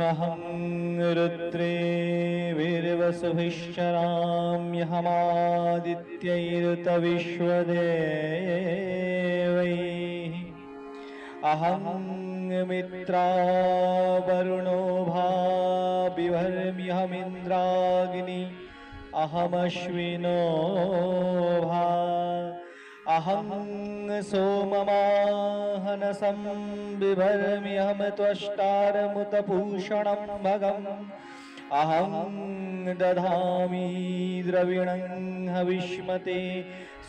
अहं रुद्रे वीरवसुभिश्चराम्यहमादित्यैरुतविश्वदेवैः। अहं मित्रा वरुणो भा बिभर्म्यहमिन्द्राग्नि अहमश्विनो भा अहं सोममाहनसं बिभर्म्यहं त्वष्टारमुतभूषणं भगम् अहं दधामि द्रविणं हविष्मते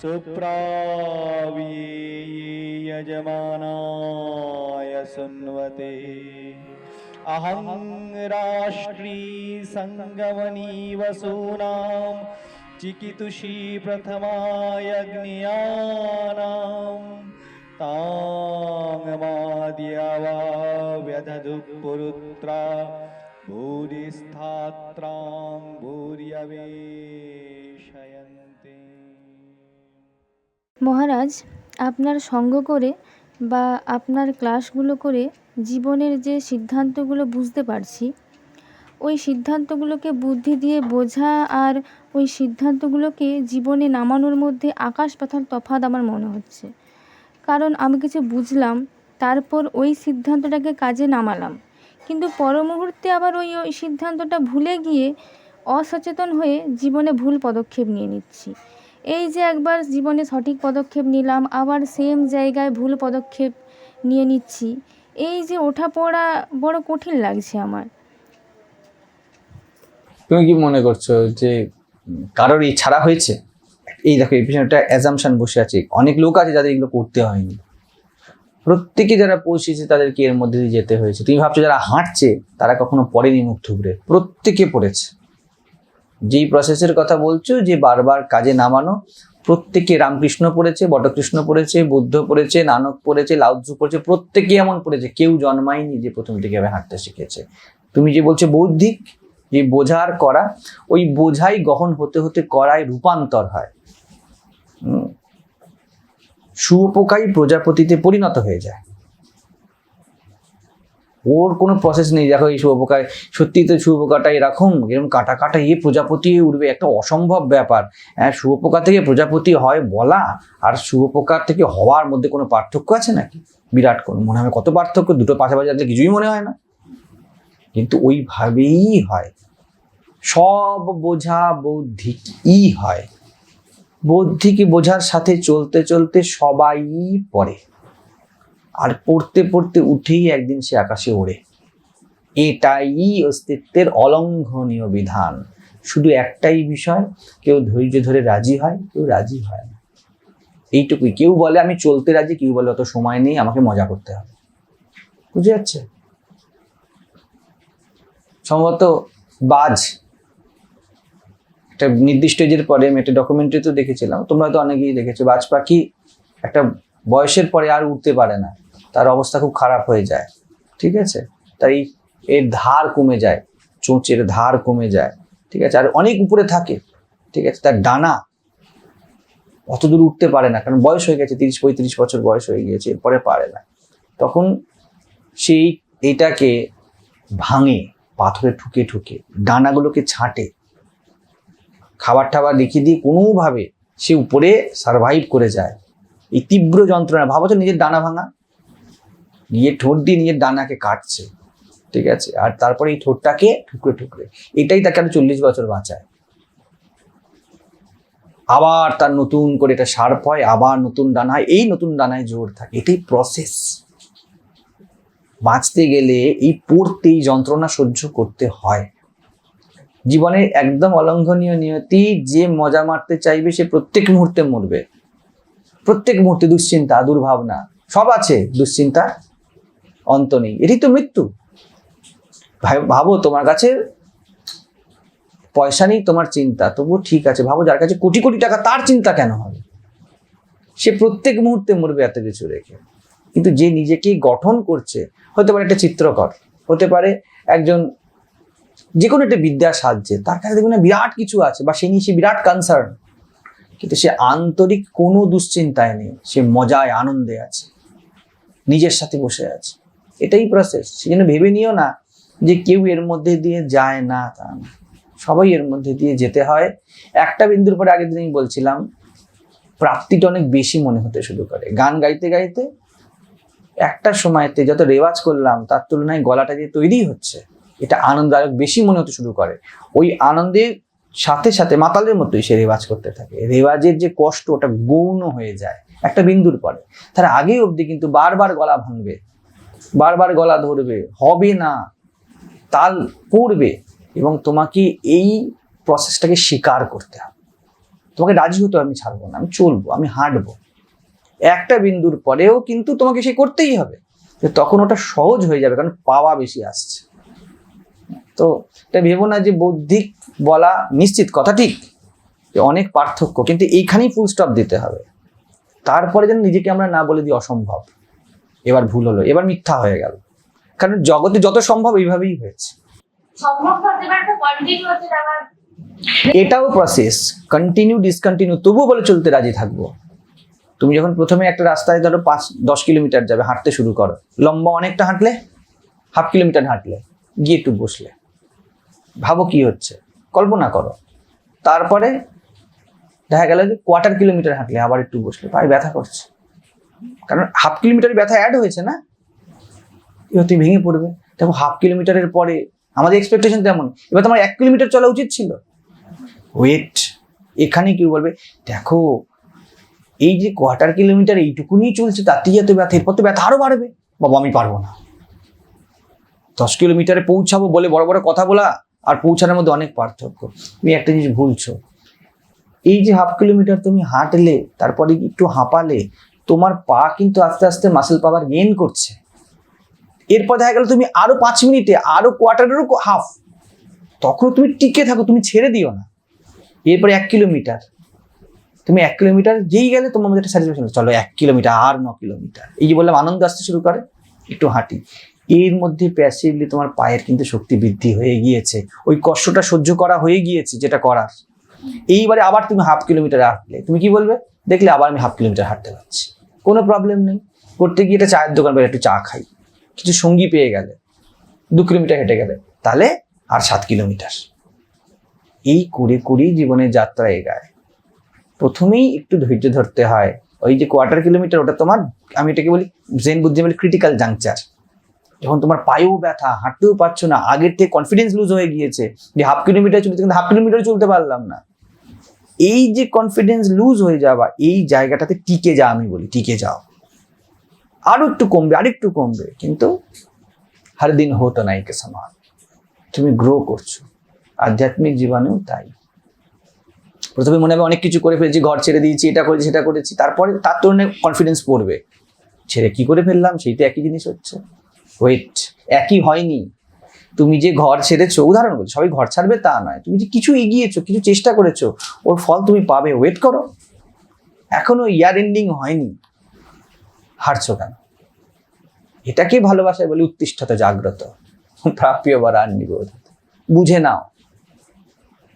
सुप्रावी यजमानाय सुन्वते। अहं राष्ट्री सङ्गमनीवसूनां चिकितुषी प्रथमायज्ञानां ताङ्माद्यवा व्यदधु पुरुत्रा भूरिस्थात्रां भूर्यवेशयन्ति মহারাজ আপনার সঙ্গ করে বা আপনার ক্লাসগুলো করে জীবনের যে সিদ্ধান্তগুলো বুঝতে পারছি ওই সিদ্ধান্তগুলোকে বুদ্ধি দিয়ে বোঝা আর ওই সিদ্ধান্তগুলোকে জীবনে নামানোর মধ্যে আকাশ পাতাল তফাৎ আমার মনে হচ্ছে। কারণ আমি কিছু বুঝলাম, তারপর ওই সিদ্ধান্তটাকে কাজে নামালাম। কিন্তু পর মুহূর্তে আবার ওই ওই সিদ্ধান্তটা ভুলে গিয়ে অসচেতন হয়ে জীবনে ভুল পদক্ষেপ নিয়ে নিচ্ছি। এই যে একবার জীবনে সঠিক পদক্ষেপ নিলাম, আবার সেম জায়গায় ভুল পদক্ষেপ নিয়ে নিচ্ছি, এই যে ওঠা পড়া বড় কঠিন লাগছে আমার। তুমি কি মনে করছ যে কারোর ছাড়া হয়েছে? এই দেখো, এই পিছনে একটা অ্যাজামশন বসে আছে। অনেক লোক আছে যাদের এগুলো করতে হয়নি। প্রত্যেকে যারা পৌঁছেছে তাদেরকে এর মধ্যে দিয়ে যেতে হয়েছে। তুমি ভাবছ যারা হাঁটছে, তারা কখনো পড়েনি মুখ থুবড়ে। প্রত্যেকে পড়েছে। যেই প্রসেসের কথা বলছো, যে বারবার কাজে নামানো, প্রত্যেকে রামকৃষ্ণ পড়েছে, বটকৃষ্ণ পড়েছে, বুদ্ধ পড়েছে, নানক পড়েছে লাউজু পড়েছে, প্রত্যেকে এমন পড়েছে। কেউ জন্মায়নি যে প্রথম থেকে হাঁটতে শিখেছে। তুমি যে বলছো বৌদ্ধিক যে বোঝার করা, ওই বোঝাই গহন হতে হতে করায় রূপান্তর হয়। শুয়োপোকাই প্রজাপতিতে পরিণত হয়ে যায়। ওর কোনো প্রসেস নেই, দেখো এই শুয়োপোকায় সত্যি তো শুয়োপোকাটা এরকম এরকম কাটা কাটা ইয়ে প্রজাপতি উঠবে, একটা অসম্ভব ব্যাপার। হ্যাঁ শুয়োপোকা থেকে প্রজাপতি হয় বলা, আর শুয়োপোকার থেকে হওয়ার মধ্যে কোনো পার্থক্য আছে নাকি? বিরাট কোনো, মনে হয় কত পার্থক্য, দুটো পাশাপাশি আসলে কিছুই মনে হয় না। কিন্তু ওইভাবেই হয়। সব বোঝা বৌদ্ধিকই হয়। বৌদ্ধিক বোঝার সাথে চলতে চলতে সবাই পড়ে। আর পড়তে পড়তে উঠেই একদিন সে আকাশে ওড়ে। এটাই অস্তিত্বের অলঙ্ঘনীয় বিধান। শুধু একটাই বিষয়, কেউ ধৈর্য ধরে রাজি হয়, কেউ রাজি হয় না। এইটুকুই। কেউ বলে, আমি চলতে রাজি কেউ বলে, অত সময় নেই, আমাকে মজা করতে হবে। বুঝে যাচ্ছে? সম্ভবত বাজ। একটা নির্দিষ্ট এজের পরে আমি একটা ডকুমেন্টারি তো দেখেছিলাম, তোমরা তো অনেকেই দেখেছ, বাজ পাখি একটা বয়সের পরে আর উঠতে পারে না, তার অবস্থা খুব খারাপ হয়ে যায়, ঠিক আছে? তাই এর ধার কমে যায়, চোঁচের ধার কমে যায়, ঠিক আছে? আর অনেক উপরে থাকে, ঠিক আছে? তার ডানা অত দূর উঠতে পারে না, কারণ বয়স হয়ে গেছে, তিরিশ, পঁয়ত্রিশ বছর বয়স হয়ে গিয়েছে, এরপরে পারে না। তখন সেই এটাকে ভাঙে পাথরে ঠুকে ঠুকে, ডানাগুলোকে ছাঁটে খাবার টাবার রেখে দিয়ে কোনোভাবে সে উপরে সারভাইভ করে যায়। এই তীব্র যন্ত্রণা, ভাবো তো নিজের ডানা ভাঙা। নিজের ঠোঁট দিয়ে নিজের ডানাকে কাটছে, ঠিক আছে? আর তারপরে এই ঠোঁটটাকে ঠুকরে ঠুকরে, এটাই তাকে আরও চল্লিশ বছর বাঁচায়। আবার তার নতুন করে এটা শার্প হয়, আবার নতুন ডানা হয় এই নতুন ডানায় জোর থাকে, এটাই প্রসেস বাঁচতে গেলে এই পড়তে এই যন্ত্রণা সহ্য করতে হয়। জীবনের একদম অলঙ্ঘনীয় নিয়তি, যে মজা মারতে চাইবে সে প্রত্যেক মুহূর্তে মরবে। প্রত্যেক মুহূর্তে দুশ্চিন্তা, দুর্ভাবনা, সব আছে দুশ্চিন্তা অন্ত নেই। এটি তো মৃত্যু। ভাবো তোমার কাছে পয়সা নেই, তোমার চিন্তা। তবু ঠিক আছে, ভাবো যার কাছে কোটি কোটি টাকা, তার চিন্তা কেন হবে? সে প্রত্যেক মুহূর্তে মরবে এত কিছু রেখে। কিন্তু যে নিজেকে গঠন করছে, হতে পারে একটা চিত্রকর, হতে পারে একজন যে কোনো একটা বিদ্যার সাহায্যে, তার কাছে দেখবেন বিরাট কিছু আছে বা সে নিয়ে সে বিরাট কনসার্ন কিন্তু সে আন্তরিক কোনো দুশ্চিন্তায় নেই, সে মজায় আনন্দে আছে, নিজের সাথে বসে আছে, এটাই প্রসেস সেই জন্য ভেবে নিও না যে কেউ এর মধ্যে দিয়ে যায় না তা না, সবাই এর মধ্যে দিয়ে যেতে হয়। একটা বিন্দুর পরে আগের দিন বলছিলাম, প্রাপ্তিটা অনেক বেশি মনে হতে শুরু করে, গান গাইতে গাইতে একটা সময়তে যত রেওয়াজ করলাম, তার তুলনায় গলাটা যে তৈরি হচ্ছে, এটা আনন্দদায়ক বেশি মনে হতে শুরু করে। ওই আনন্দের সাথে সাথে মাতালের মতোই সে রেওয়াজ করতে থাকে। রেওয়াজের যে কষ্ট, ওটা গৌণ হয়ে যায়, একটা বিন্দুর পরে। তার আগে অবধি কিন্তু বারবার গলা ভাঙবে, বারবার গলা ধরবে, হবে না, তাল পড়বে এবং তোমাকে এই প্রসেসটাকে স্বীকার করতে হবে। তোমাকে রাজি হতে আমি ছাড়বো না, আমি চলবো, আমি হাঁটবো। একটা বিন্দুর পরেও কিন্তু তোমাকে সে করতেই হবে। তখন ওটা সহজ হয়ে যাবে কারণ পাওয়া বেশি আসছে। তো এটা ভেবো না যে বৌদ্ধিক বলা নিশ্চিত কথা ঠিক যে অনেক পার্থক্য কিন্তু এইখানেই ফুল স্টপ দিতে হবে। তারপরে যেন নিজেকে আমরা না বলে দিই অসম্ভব। এবার ভুল হলো এবার মিথ্যা হয়ে গেল। কারণ জগতে যত সম্ভব এইভাবেই হয়েছে। এটাও প্রসেস কন্টিনিউ ডিসকন্টিনিউ তবুও বলে চলতে রাজি থাকব। তুমি যখন প্রথমে একটা রাস্তায় ধরো পাঁচ, দশ কিলোমিটার যাবে, হাঁটতে শুরু করো। লম্বা অনেকটা হাঁটলে, হাফ কিলোমিটার হাঁটলে, গিয়ে একটু বসলে। ভাবো কি হচ্ছে? কল্পনা করো। তারপরে দেখা গেল যে কোয়ার্টার কিলোমিটার হাঁটলে আবার একটু বসলে, পায়ে ব্যথা করছে। কারণ হাফ কিলোমিটার ব্যথা অ্যাড হয়েছে না? তুমি ভেঙে পড়বে। দেখো হাফ কিলোমিটারের পরে আমাদের এক্সপেকটেশন তেমন। এবার তোমার এক কিলোমিটার চলা উচিত ছিল। ওয়েট এখানে কি বলবে, দেখো এই যে কোয়ার্টার কিলোমিটার এইটুকুনি চলছে, তাতেই এত ব্যথা, এরপর তো ব্যথা আরও বাড়বে। বাবা, আমি পারব না। দশ কিলোমিটারে পৌঁছাবো বলে বড় বড় কথা বলা, আর পৌঁছানোর মধ্যে অনেক পার্থক্য। তুমি একটা জিনিস ভুলছো। এই যে হাফ কিলোমিটার তুমি হাঁটলে, তারপরে একটু হাঁপালে, তোমার পা কিন্তু আস্তে আস্তে মাসেল পাওয়ার গেইন করছে। এরপর দেখা গেল তুমি আরও পাঁচ মিনিটে, আরও কোয়ার্টারেরও হাফ তখন তুমি টিকে থাকো, তুমি ছেড়ে দিও না। এরপরে এক কিলোমিটার তুমি এক কিলোমিটার যেই গেলে তোমার মধ্যে একটা স্যাটিসফ্যাকশন চলো এক কিলোমিটার আর ন কিলোমিটার এই যে বললাম, আনন্দ আসতে শুরু করে, একটু হাঁটি। এর মধ্যে প্যাসিভলি তোমার পায়ের কিন্তু শক্তি বৃদ্ধি হয়ে গিয়েছে। ওই কষ্টটা সহ্য করা হয়ে গিয়েছে যেটা করার। এইবারে আবার তুমি হাফ কিলোমিটার হাঁটলে। তুমি কি বলবে? দেখলে আবার আমি হাফ কিলোমিটার হাঁটতে পারছি। কোনো প্রবলেম নেই। করতে গিয়ে একটা চায়ের দোকান পেলে একটু চা খাই। কিছু সঙ্গী পেয়ে গেলে, দু কিলোমিটার হেঁটে গেলে, তাহলে আর সাত কিলোমিটার এই করে করেই জীবনের যাত্রা এগায়। প্রথমেই একটু ধৈর্য ধরতে হয়। ওই যে কোয়ার্টার কিলোমিটার ওটা তোমার, আমি এটাকে বলি জেন বুদ্ধি বলি ক্রিটিক্যাল জাংচার যখন তোমার পায়েও ব্যথা, হাঁটতেও পারছ না, আগের থেকে কনফিডেন্স লুজ হয়ে গিয়েছে, যে হাফ কিলোমিটার চলতে কিন্তু হাফ কিলোমিটার চলতে পারলাম না। এই যে কনফিডেন্স লুজ হয়ে যাওয়া, এই জায়গাটাতে টিকে যা আমি বলি, টিকে যাও। আরও একটু কমবে আরেকটু কমবে, কিন্তু হর দিন হতো নাই কে সমান। তুমি গ্রো করছ। আধ্যাত্মিক জীবনেও তাই। প্রথমে মনে হবে অনেক কিছু করে ফেলেছি, ঘর ছেড়ে দিয়েছি, এটা করেছি, সেটা করেছি। তারপরে তার তুলনায় কনফিডেন্স পড়বে। ছেড়ে কি করে ফেললাম? সেই তো একই জিনিস হচ্ছে। ওয়েট একই হয়নি। তুমি যে ঘর ছেড়েছো, উদাহরণ বলছি সবাই ঘর ছাড়বে তা নয়। তুমি যে কিছু এগিয়েছো, কিছু চেষ্টা করেছ, ওর ফল তুমি পাবে। ওয়েট করো। এখনও ইয়ার এন্ডিং হয়নি। হারছো কেন? এটাকে ভালোবাসায় বলে উত্তিষ্ঠতা, জাগ্রত। প্রাপ্য বরান নিবোধ। বুঝে নাও।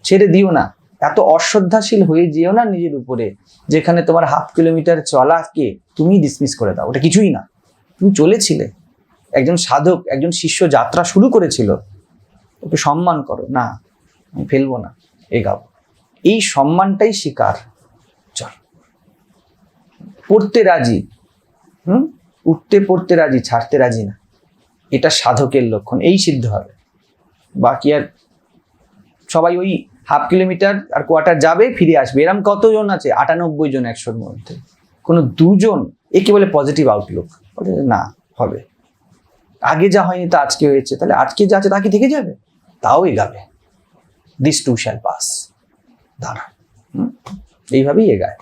ছেড়ে দিও না। এত অশ্রদ্ধাশীল হয়ে যেও না নিজের উপরে, যেখানে তোমার হাফ কিলোমিটার চলাকে তুমি ডিসমিস করে দাও। ওটা কিছুই না। তুমি চলেছিলে। একজন সাধক, একজন শিষ্য যাত্রা শুরু করেছিল। ওকে সম্মান করো। না, আমি ফেলব না। এগাবো এই সম্মানটাই শিকার। চল। পড়তে রাজি। হুম? উঠতে, পড়তে রাজি, ছাড়তে রাজি না। এটা সাধকের লক্ষণ। এই সিদ্ধ হবে। বাকি আর সবাই ওই হাফ কিলোমিটার আর কোয়ার্টার যাবে, ফিরে আসবে। এরম কতজন আছে? আটানব্বই জন একশোর মধ্যে। কোনো দুজন, একে বলে পজিটিভ আউটলুক না, হবে। আগে যা হয়নি তা আজকে হয়েছে। তাহলে আজকে যা আছে তা কি থেকে যাবে? তাও এগাবে। দিস টু শ্যাল পাস দাঁড়া। এইভাবেই এগায়।